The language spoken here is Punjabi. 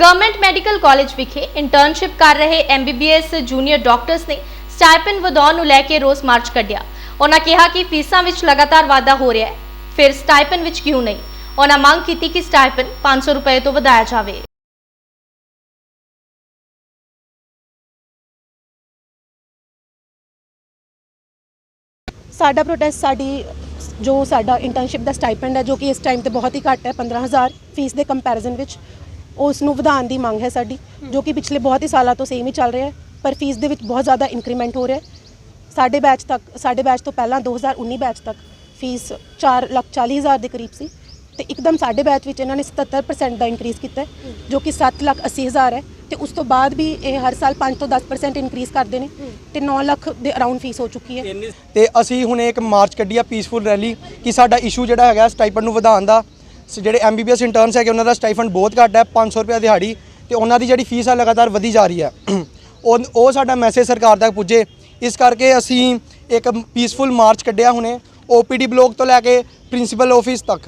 ਗਵਰਨਮੈਂਟ ਮੈਡੀਕਲ ਕਾਲਜ ਵਿਖੇ ਇੰਟਰਨਸ਼ਿਪ ਕਰ ਰਹੇ ਐਮਬੀਬੀਐਸ ਜੂਨੀਅਰ ਡਾਕਟਰਸ ਨੇ ਸਟਾਈਪੈਂਡ ਵਧਾਉਣ ਨੂੰ ਲੈ ਕੇ ਰੋਸ ਮਾਰਚ ਕੱਢਿਆ। ਉਹਨਾਂ ਕਿਹਾ ਕਿ ਫੀਸਾਂ ਵਿੱਚ ਲਗਾਤਾਰ ਵਾਧਾ ਹੋ ਰਿਹਾ ਹੈ। ਫਿਰ ਸਟਾਈਪੈਂਡ ਵਿੱਚ ਕਿਉਂ ਨਹੀਂ? ਉਹਨਾਂ ਮੰਗ ਕੀਤੀ ਕਿ ਸਟਾਈਪੈਂਡ 500 ਰੁਪਏ ਤੋਂ ਵਧਾਇਆ ਜਾਵੇ। ਸਾਡਾ ਪ੍ਰੋਟੈਸਟ ਸਾਡੀ, ਜੋ ਸਾਡਾ ਇੰਟਰਨਸ਼ਿਪ ਦਾ ਸਟਾਈਪੈਂਡ ਹੈ, ਜੋ ਕਿ ਇਸ ਟਾਈਮ ਤੇ ਬਹੁਤ ਹੀ ਘੱਟ ਹੈ 15000 ਫੀਸ ਦੇ ਕੰਪੈਰੀਜ਼ਨ ਵਿੱਚ। ਉਸ ਨੂੰ ਵਧਾਉਣ ਦੀ ਮੰਗ ਹੈ ਸਾਡੀ, ਜੋ ਕਿ ਪਿਛਲੇ ਬਹੁਤ ਹੀ ਸਾਲਾਂ ਤੋਂ ਸੇਮ ਹੀ ਚੱਲ ਰਿਹਾ ਹੈ, ਪਰ ਫੀਸ ਦੇ ਵਿੱਚ ਬਹੁਤ ਜ਼ਿਆਦਾ ਇਨਕਰੀਮੈਂਟ ਹੋ ਰਿਹਾ ਹੈ। ਸਾਡੇ ਬੈਚ ਤੱਕ, ਸਾਡੇ ਬੈਚ ਤੋਂ ਪਹਿਲਾਂ 2019 ਬੈਚ ਤੱਕ ਫੀਸ 4 ਲੱਖ 40 ਹਜ਼ਾਰ ਦੇ ਕਰੀਬ ਸੀ ਤੇ ਇੱਕਦਮ ਸਾਡੇ ਬੈਚ ਵਿੱਚ ਇਹਨਾਂ ਨੇ 77% ਦਾ ਇਨਕਰੀਜ਼ ਕੀਤਾ ਜੋ ਕਿ 7 ਲੱਖ 80 ਹਜ਼ਾਰ ਹੈ ਤੇ ਉਸ ਤੋਂ ਬਾਅਦ ਵੀ ਇਹ ਹਰ ਸਾਲ 5 ਤੋਂ 10% ਇਨਕਰੀਜ਼ ਕਰਦੇ ਨੇ ਤੇ 9 ਲੱਖ ਦੇ ਅਰਾਊਂਡ ਫੀਸ ਹੋ ਚੁੱਕੀ ਹੈ। ਤੇ ਅਸੀਂ ਹੁਣ ਇੱਕ ਮਾਰਚ ਕੱਢੀ ਆ ਪੀਸਫੁਲ ਰੈਲੀ ਕਿ ਸਾਡਾ ਇਸ਼ੂ ਜਿਹੜਾ ਹੈਗਾ ਸਟਾਈਪੈਂਡ ਨੂੰ ਵਧਾਉਣ ਦਾ ਜਿਹੜੇ ਐਮਬੀਬੀਐਸ ਇੰਟਰਨਸ ਹੈਗੇ, ਉਹਨਾਂ ਦਾ ਸਟਾਈਫੰਡ ਬਹੁਤ ਘੱਟ ਹੈ 500 ਰੁਪਏ ਦਿਹਾੜੀ ਤੇ ਉਹਨਾਂ ਦੀ ਜਿਹੜੀ ਫੀਸ ਹੈ ਲਗਾਤਾਰ ਵਧੀ ਜਾ ਰਹੀ ਹੈ। ਉਹ ਉਹ ਸਾਡਾ ਮੈਸੇਜ ਸਰਕਾਰ ਤੱਕ ਪੁੱਜੇ। ਇਸ ਕਰਕੇ ਅਸੀਂ ਇੱਕ ਪੀਸਫੁਲ ਮਾਰਚ ਕੱਢਿਆ ਹੁਣੇ ਓਪੀਡੀ ਬਲੋਕ ਤੋਂ ਲੈ ਕੇ ਪ੍ਰਿੰਸੀਪਲ ਆਫਿਸ ਤੱਕ।